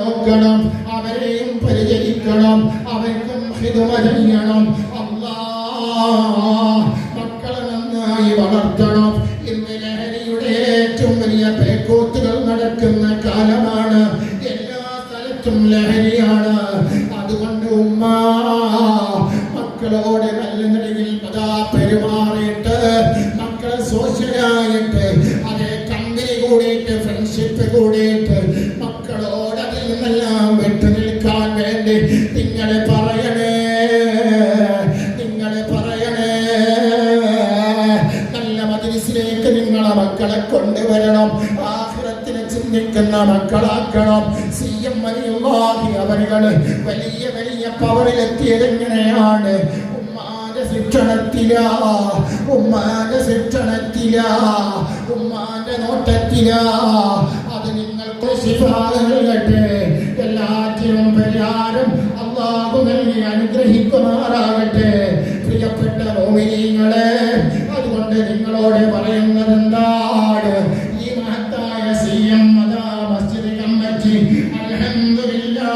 നോക്കണം അവരെയും പരിചരിക്കണം അവർക്കും ഹിതമ ചെയ്യണം അല്ലാ മക്കളെ നന്നായി വളർത്തണം. ഇന്ന് ലഹരിയുടെ ഏറ്റവും വലിയ പേക്കൂത്തുകൾ നടക്കുന്ന കാലമാണ്. എല്ലാ സ്ഥലത്തും ലഹരിയാണ്. അതുകൊണ്ട് ഉമ്മ മക്കളോട് നല്ല നിലയിൽ അതാ പെരുമാറിയിട്ട് മക്കളെ സോഷ്യലായിട്ട് അതേ കമ്പനി കൂടിയിട്ട് ഫ്രണ്ട്ഷിപ്പ് കൂടിയിട്ട് കൊണ്ടുവരണം ആഹ്റത്തിനെ ചിന്തിക്കുന്ന മക്കളാക്കണം. സി എം വലിയുള്ളാഹി അവരുകൾ വലിയ വലിയ പവറിലെത്തിയത് എങ്ങനെയാണ് അത് നിങ്ങൾക്ക് അനുഗ്രഹിക്കുമാറാകട്ടെ. പ്രിയപ്പെട്ട മോമിനിങ്ങളെ അതുകൊണ്ട് നിങ്ങളോട് പറയുന്നത് എന്താണ് ഈ മഹത്തായ C M Matha Masjid committee അൽഹംദുലില്ലാ.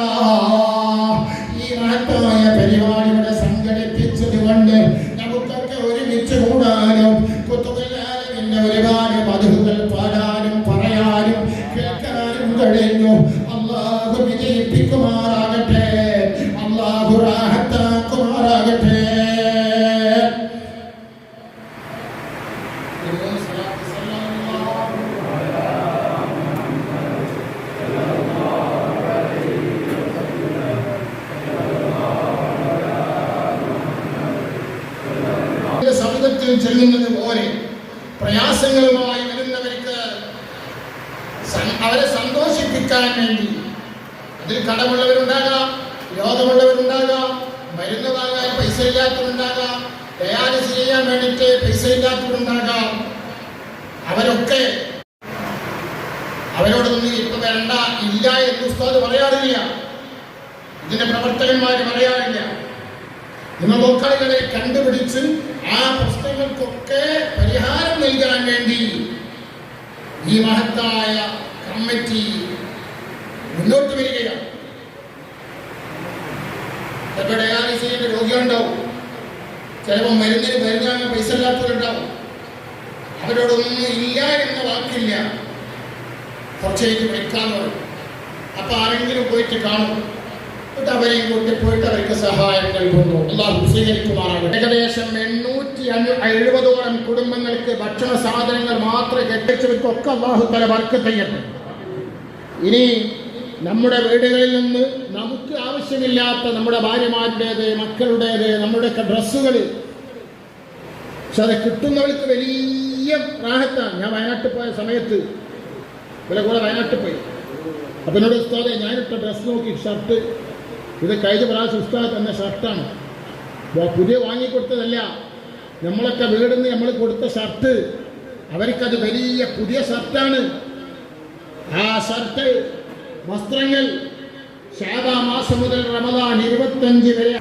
ഈ മഹത്തായ പരിപാടി ഇവിടെ സംഘടിപ്പിച്ചത് കൊണ്ട് നമുക്കൊക്കെ ഒരുമിച്ച് കൂടാനും കുത്തുബില്ലാലിന്റെ ഒരുപാട് പതിവുകൾ പാടാനും പറയാനും കേൾക്കാനും കഴിഞ്ഞു. അള്ളാഹു വിജയിപ്പിക്കുമാറാകട്ടെ. അള്ളാഹു റാഹത്താക്കുമാറാകട്ടെ. സമുദ്രത്തിൽ ചെല്ലുന്നത് പോലെ പ്രയാസങ്ങളുമായി വരുന്നവർക്ക് അവരെ സന്തോഷിപ്പിക്കാൻ വേണ്ടി അതിൽ കടമുള്ളവരുണ്ടാകാം രോഗമുള്ളവരുണ്ടാകാം മരുന്ന് വാങ്ങാൻ പൈസ ഇല്ലാത്തവരുണ്ടാകാം ഡയാലിസ് ചെയ്യാൻ വേണ്ടിയിട്ട് പൈസ ഇല്ലാത്തവരുണ്ടാകാം. അവരൊക്കെ അവരോടൊന്നും ഇപ്പൊ വേണ്ട ഇല്ല എന്ന് ഉസ്താദ് പറയാറില്ല. ഇതിന്റെ പ്രവർത്തകന്മാർ പറയാറില്ല. നിങ്ങൾ മക്കളെ കണ്ടുപിടിച്ച് ആ പ്രശ്നങ്ങൾക്കൊക്കെ പരിഹാരം നൽകാൻ വേണ്ടി ഈ മഹത്തായ കമ്മിറ്റി മുന്നോട്ട് വരികയാണ്. ചിലപ്പോൾ ചെയ്യേണ്ട രോഗികളുണ്ടാവും. ചിലപ്പോൾ മരുന്നിന് മരുന്ന് വാങ്ങാൻ പൈസ ഇല്ലാത്തവരുണ്ടാവും. അവരോടൊന്നും ഇല്ല എന്ന വാക്കില്ല. കുറച്ചേക്ക് വിളിക്കാന്ന് പറയും. അപ്പൊ ആരെങ്കിലും പോയിട്ട് കാണും. എന്നിട്ട് അവരെയും കൂട്ടി പോയിട്ട് അവർക്ക് സഹായം നൽകുന്നു. അള്ളാഹു സ്വീകരിക്കുമാറാണ് ഏകദേശം എണ്ണൂറ്റി എഴുപതോളം കുടുംബങ്ങൾക്ക് ഭക്ഷണ സാധനങ്ങൾ മാത്രം കെട്ടിച്ചവർക്കൊക്കെ അള്ളാഹു തല വർക്ക് ചെയ്യട്ടെ ഇനി നമ്മുടെ വീടുകളിൽ നിന്ന് നമുക്ക് ആവശ്യമില്ലാത്ത നമ്മുടെ ഭാര്യമാരുടേത് മക്കളുടേത് നമ്മുടെ ഡ്രസ്സുകൾ പക്ഷെ അത് കിട്ടുന്നവർക്ക് വലിയ റാഹത്താണ്. ഞാൻ വയനാട്ടിൽ പോയ സമയത്ത് ഇവരെ കൂടെ വയനാട്ടിൽ പോയി. അപ്പൊ എന്നോട് ഉസ്താദെ ഞാനിട്ട ഡ്രസ്സ് നോക്കി ഷർട്ട് ഇത് കഴിഞ്ഞ പ്രാവശ്യം ഉസ്താദ് തന്നെ ഷർട്ടാണ്. പുതിയ വാങ്ങിക്കൊടുത്തതല്ല. നമ്മളൊക്കെ വീടിന്ന് നമ്മൾ കൊടുത്ത ഷർട്ട് അവർക്കത് വലിയ പുതിയ ഷർട്ടാണ്. ആ ഷർട്ട് വസ്ത്രങ്ങൾ ശാബാ മാസം മുതൽ റമദാൻ ഇരുപത്തഞ്ച് വരെ